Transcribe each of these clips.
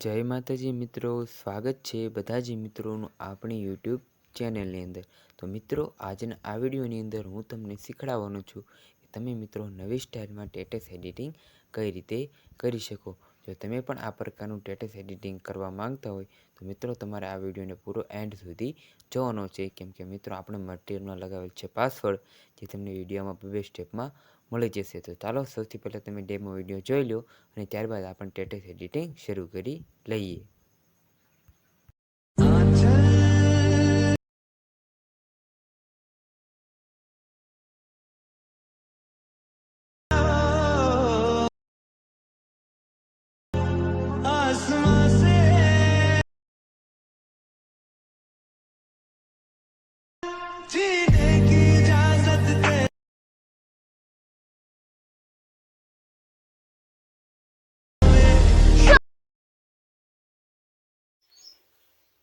જય માતાજી મિત્રો, સ્વાગત છે બધા જ મિત્રોનું આપણી યુટ્યુબ ચેનલની અંદર. તો મિત્રો, આજના આ વિડીયોની અંદર હું તમને શીખડાવવાનો છું કે તમે મિત્રો નવી સ્ટાઇલમાં ટેટસ એડિટિંગ કઈ રીતે કરી શકો. જો તમે પણ આ પ્રકારનું ટેટસ એડિટિંગ કરવા માંગતા હોય, તો મિત્રો તમારે આ વિડીયોને પૂરો એન્ડ સુધી જોવાનો છે. કેમ કે મિત્રો, આપણે મટીરિયલમાં લગાવેલ છે પાસવર્ડ, જે તમને વિડીયોમાં બે સ્ટેપમાં મળી જશે. તો ચાલો સૌથી પહેલાં તમે ડેમો વીડિયો જોઈ લો અને ત્યારબાદ આપણે ટેટસ એડિટિંગ શરૂ કરી લઈએ.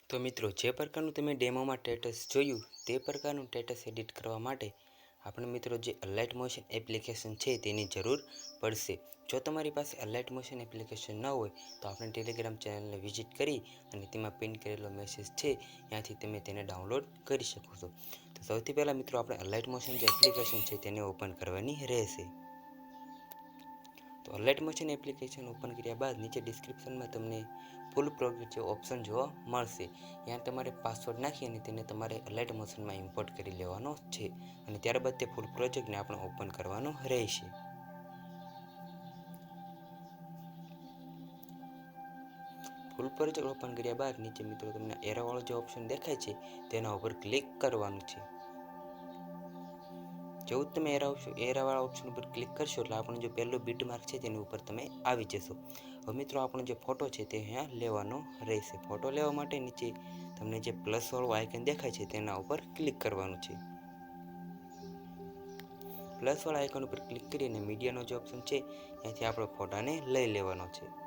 તો મિત્રો, જે પ્રકારનું તમે ડેમોમાં ટેટસ જોયું, તે પ્રકારનું ટેટસ એડિટ કરવા માટે આપણે મિત્રો જે અલાઇટ મોશન એપ્લિકેશન છે, તેની જરૂર પડશે. જો તમારી પાસે અલાઇટ મોશન એપ્લિકેશન ન હોય, તો આપણે ટેલિગ્રામ ચેનલને વિઝિટ કરી અને તેમાં પિન કરેલો મેસેજ છે, ત્યાંથી તમે તેને ડાઉનલોડ કરી શકો છો. તો સૌથી પહેલાં મિત્રો, આપણે અલાઇટ મોશન જે એપ્લિકેશન છે, તેને ઓપન કરવાની રહેશે. તો અલાઇટ મોશન એપ્લિકેશન ઓપન કર્યા બાદ નીચે ડિસ્ક્રિપ્શનમાં તમને ફૂલ પ્રોજેક્ટ જે ઓપ્શન જોવા મળશે, ત્યાં તમારે પાસવર્ડ નાખી અને તેને તમારે અલર્ટ મોશનમાં ઇમ્પોર્ટ કરી લેવાનો છે. અને ત્યારબાદ તે ફૂલ પ્રોજેક્ટને આપણે ઓપન કરવાનો રહેશે. ફૂલ પ્રોજેક્ટ ઓપન કર્યા બાદ નીચે મિત્રો તમને એરોવાળો જે ઓપ્શન દેખાય છે, તેના ઉપર ક્લિક કરવાનું છે. જેવું તમે એરા ઓપ્શન એરાવાળા ઓપ્શન ઉપર ક્લિક કરશો એટલે આપણું જે પહેલું બીટ માર્ક છે તેની ઉપર તમે આવી જશો. હવે મિત્રો આપણો જે ફોટો છે તે અહીંયા લેવાનો રહેશે. ફોટો લેવા માટે નીચે તમને જે પ્લસવાળું આઇકન દેખાય છે તેના ઉપર ક્લિક કરવાનું છે. પ્લસવાળા આઇકન ઉપર ક્લિક કરીને મીડિયાનો જે ઓપ્શન છે ત્યાંથી આપણે ફોટાને લઈ લેવાનો છે.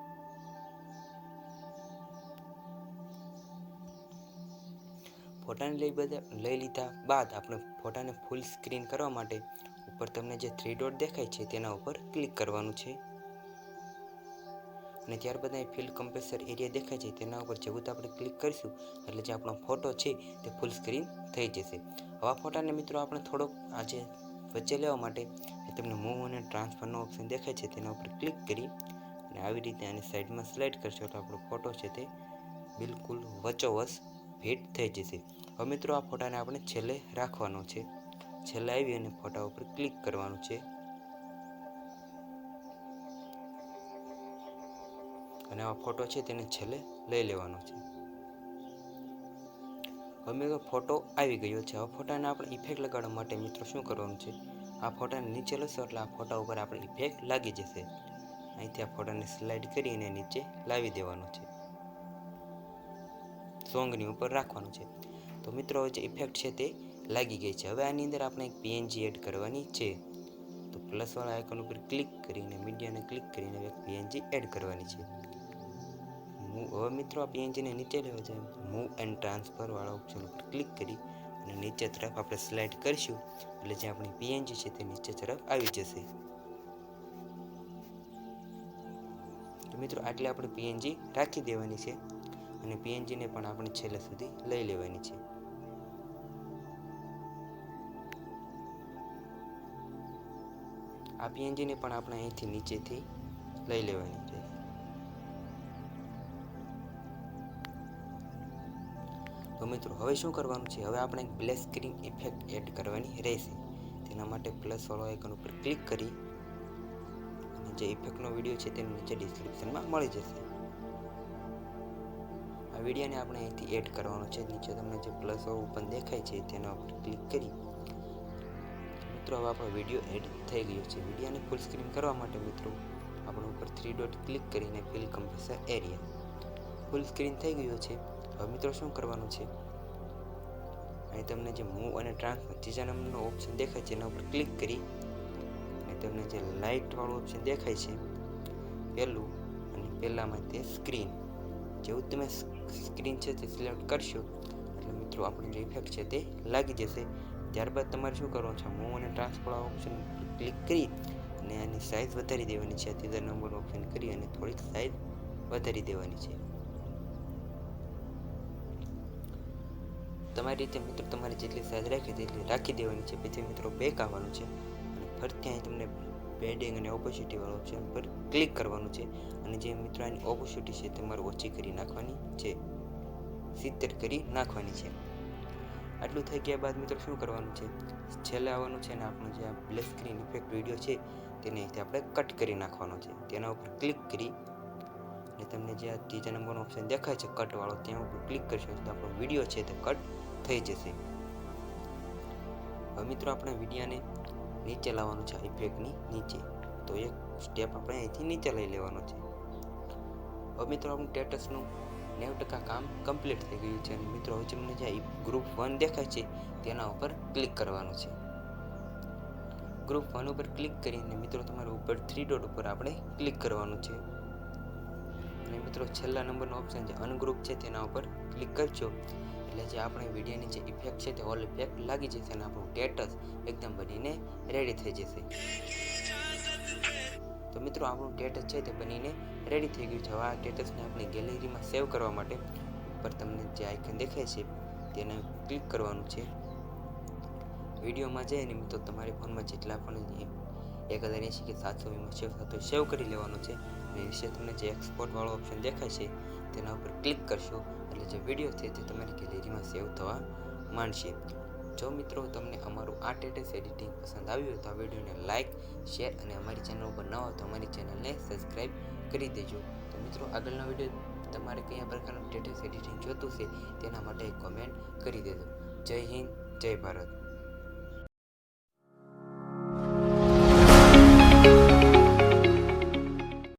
ફોટાને લઈ બધા લઈ લીધા બાદ આપણે ફોટાને ફૂલ સ્ક્રીન કરવા માટે ઉપર તમને જે થ્રી ડોટ દેખાય છે તેના ઉપર ક્લિક કરવાનું છે. અને ત્યારબાદ અહીં ફિલ કમ્પ્રેસર એરિયા દેખાય છે તેના ઉપર જેવું તો આપણે ક્લિક કરીશું. એટલે જે આપણો ફોટો છે તે ફૂલ સ્ક્રીન થઈ જશે. આવા ફોટાને મિત્રો આપણે થોડોક આજે વચ્ચે લેવા માટે તમને મૂવ અને ટ્રાન્સફરનો ઓપ્શન દેખાય છે તેના ઉપર ક્લિક કરી અને આવી રીતે આની સાઈડમાં સ્લાઇડ કરશો તો આપણો ફોટો છે તે બિલકુલ વચોવચ ફિટ થઈ જશે. હવે મિત્રો આ ફોટાને આપણે છેલ્લે રાખવાનો છે. છેલ્લે આવી અને ફોટા ઉપર ક્લિક કરવાનું છે. અને આ ફોટો છે તેને છેલ્લે લઈ લેવાનો છે. હવે મિત્રો ફોટો આવી ગયો છે. હવે ફોટાને આપણે ઇફેક્ટ લગાડવા માટે મિત્રો શું કરવાનું છે? આ ફોટાને નીચે લઈશું એટલે આ ફોટા ઉપર આપણે ઇફેક્ટ લાગી જશે. અહીંથી આ ફોટાને સ્લાઇડ કરીને નીચે લાવી દેવાનો છે. સોંગની ઉપર રાખવાનું છે. તો મિત્રો, જે ઇફેક્ટ છે તે લાગી ગઈ છે. હવે આની અંદર આપણે એક પીએનજી એડ કરવાની છે. તો પ્લસવાળા આઇકન ઉપર ક્લિક કરીને મીડિયાને ક્લિક કરીને એક પીએનજી એડ કરવાની છે. હવે મિત્રો, આ પીએનજીને નીચે લેવા જાય. મૂવ એન્ડ ટ્રાન્સફરવાળા ઓપ્શન ઉપર ક્લિક કરી અને નીચે તરફ આપણે સ્લાઇડ કરીશું. એટલે જે આપણી પીએનજી છે તે નીચે તરફ આવી જશે. મિત્રો, આટલે આપણે પીએનજી રાખી દેવાની છે. અને પીએનજીને પણ આપણે છેલ્લે સુધી લઈ લેવાની છે. આ પીએનજીને પણ આપણે અહીંથી નીચેથી લઈ લેવાની છે. તો મિત્રો, હવે શું કરવાનું છે? હવે આપણે એક બ્લેક સ્ક્રીન ઇફેક્ટ એડ કરવાની રહેશે. તેના માટે પ્લસ વાળો આઇકન ઉપર ક્લિક કરી અને જે ઇફેક્ટનો વીડિયો છે તેની નીચે ડિસ્ક્રિપ્શનમાં મળી જશે. આ વિડીયોને આપણે અહીંથી એડ કરવાનો છે. નીચે તમને જે પ્લસ ઓપન દેખાય છે, તેના ઉપર ક્લિક કરી મિત્રો, હવે આપણો વીડિયો એડ થઈ ગયો છે. વિડીયોને ફૂલ સ્ક્રીન કરવા માટે મિત્રો, આપણે ઉપર થ્રી ડોટ ક્લિક કરીને file compressor area full screen થઈ ગયો છે. હવે મિત્રો, શું કરવાનું છે? અહીં તમને જે મૂવ અને ટ્રાન્સફર ત્રીજા નંબરનો ઓપ્શન દેખાય છે, એના ઉપર ક્લિક કરી અને તમને જે લાઇટવાળું ઓપ્શન દેખાય છે પહેલું અને પહેલામાં તે સ્ક્રીન જેવું તમે સ્ક્રીન છે તે સિલેક્ટ કરશો. એટલે મિત્રો, આપણે જે ઇફેક્ટ છે તે લાગી જશે. ત્યારબાદ તમારે શું કરવાનું છે? મૂવ અને ટ્રાન્સફર ઓપ્શન ક્લિક કરી અને આની સાઇઝ વધારી દેવાની છે. તેદર નંબર ઓપ્શન કરી અને થોડીક સાઇઝ વધારી દેવાની છે. તમારી રીતે મિત્રો, તમારે જેટલી સાઇઝ રાખી તેટલી રાખી દેવાની છે. પછી મિત્રો બેક આવવાનું છે. ફરતી અહીં તમને બેડિંગ અને ઓપોઝિટી વાળો ઓપ્શન પર ક્લિક કરવાનું છે. અને જે મિત્રો આની ઓપોસિટી છે તમારે ઓછી કરી નાખવાની છે. સિત્તેર કરી નાખવાની છે. આટલું થઈ ગયા બાદ મિત્રો શું કરવાનું છે? છેલ્લે આવવાનું છે અને આપણું જે આ બ્લેક સ્ક્રીન ઇફેક્ટ વીડિયો છે તેને અહીંથી આપણે કટ કરી નાખવાનો છે. તેના ઉપર ક્લિક કરી અને તમને જે આ ત્રીજા નંબરનો ઓપ્શન દેખાય છે કટવાળો ત્યાં ઉપર ક્લિક કરશો તો આપણો વીડિયો છે તે કટ થઈ જશે. હવે મિત્રો આપણે વિડીયાને નીચે લાવવાનું છે ઇફેક્ટની નીચે. તો એક સ્ટેપ આપણે અહીંથી નીચે લઈ લેવાનો છે. હવે મિત્રો આપણું સ્ટેટસનું નેવું ટકા કામ કમ્પ્લીટ થઈ ગયું છે. અને મિત્રો, હવે તમને જે ગ્રુપ વન દેખાય છે, તેના ઉપર ક્લિક કરવાનું છે. ગ્રુપ વન ઉપર ક્લિક કરીને મિત્રો, તમારે ઉપર થ્રી ડોટ ઉપર આપણે ક્લિક કરવાનું છે. અને મિત્રો, છેલ્લા નંબરનો ઓપ્શન છે અનગ્રુપ છે, તેના ઉપર ક્લિક કરજો. એટલે જે આપણે વિડીયોની જે ઇફેક્ટ છે તે ઓલ ઇફેક્ટ લાગી જશે અને આપણું ટેટસ એકદમ બનીને રેડી થઈ જશે. તો મિત્રો, આપણું ટેટસ છે તે બનીને રેડી થઈ ગયું છે. હવે આ ટેટસને આપણે ગેલેરીમાં સેવ કરવા માટે ઉપર તમને જે આઇકન દેખાય છે તેને ક્લિક કરવાનું છે. વિડીયોમાં જઈને મિત્રો, તમારી ફોનમાં જેટલા પણ એક હજાર એંશી કે સાતસો વીમાં સેવ થતો સેવ કરી લેવાનો છે. અને વિશે તમને જે એક્સપોર્ટવાળો ઓપ્શન દેખાય છે તેના ઉપર ક્લિક કરશો. જે વીડિયો છે તે તમારી ગેલેરીમાં સેવ થવા માંડશે. જો મિત્રો તમને અમારું આ ટેટસ એડિટિંગ પસંદ આવ્યું હોય તો આ વિડીયોને લાઇક શેર અને અમારી ચેનલ ઉપર ન હોય તો અમારી ચેનલને સબસ્ક્રાઈબ કરી દેજો. તો મિત્રો આગળનો વીડિયો તમારે કયા પ્રકારનું ટેટસ એડિટિંગ જોતું છે તેના માટે કોમેન્ટ કરી દેજો. જય હિન્દ, જય ભારત.